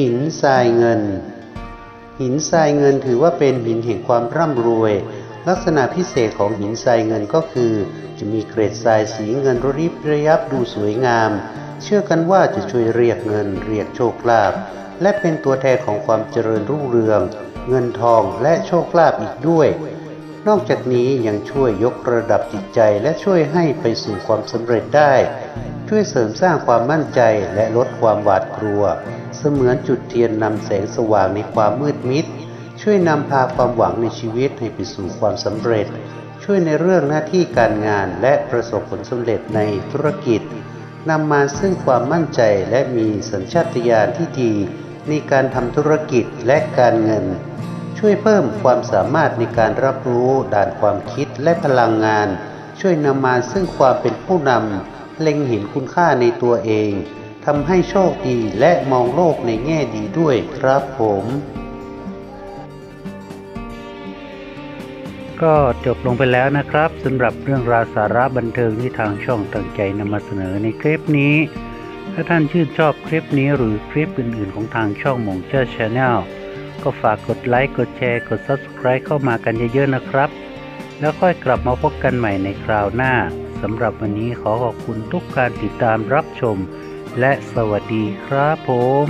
หินทรายเงิน หินทรายเงินถือว่าเป็นหินแห่งความร่ำรวย ลักษณะพิเศษของหินทรายเงินก็คือ จะมีเกรดทรายสีเงินระริบระยับดูสวยงาม เชื่อกันว่าจะช่วยเรียกเงิน เรียกโชคลาภและเป็นตัวแทนของความเจริญรุ่งเรือง เงินทองและโชคลาภอีกด้วย นอกจากนี้ยังช่วยยกระดับจิตใจและช่วยให้ไปสู่ความสำเร็จได้ ช่วยเสริมสร้างความมั่นใจและลดความหวาดกลัว เสมือนจุดเทียนนำแสงสว่างในความมืดมิด ช่วยนำพาความหวังในชีวิตให้ไปสู่ความสำเร็จ ช่วยในเรื่องหน้าที่การงานและประสบผลสำเร็จในธุรกิจนำมาซึ่งความมั่นใจและมีสัญชาตญาณที่ดีในการทำธุรกิจและการเงิน ช่วยเพิ่มความสามารถในการรับรู้ ด่านความคิดและพลังงาน ช่วยนำมาซึ่งความเป็นผู้นำ เล็งเห็นคุณค่าในตัวเองทำให้โชคดีและมองโลกในแง่ดีด้วยครับผมก็จบลงไปแล้วนะครับสำหรับเรื่องราวสาระบันเทิงที่ทางช่องตั้งใจนำมาเสนอในคลิปนี้ ถ้าท่านชื่นชอบคลิปนี้หรือคลิปอื่น ๆ ของทางช่องมงเจ้าชาแนลก็ฝากกดไลค์กดแชร์กด Subscribe เข้ามากันเยอะ ๆ นะครับ แล้วค่อยกลับมาพบกันใหม่ในคราวหน้า สำหรับวันนี้ขอขอบคุณทุกการติดตามรับชม และสวัสดีครับผม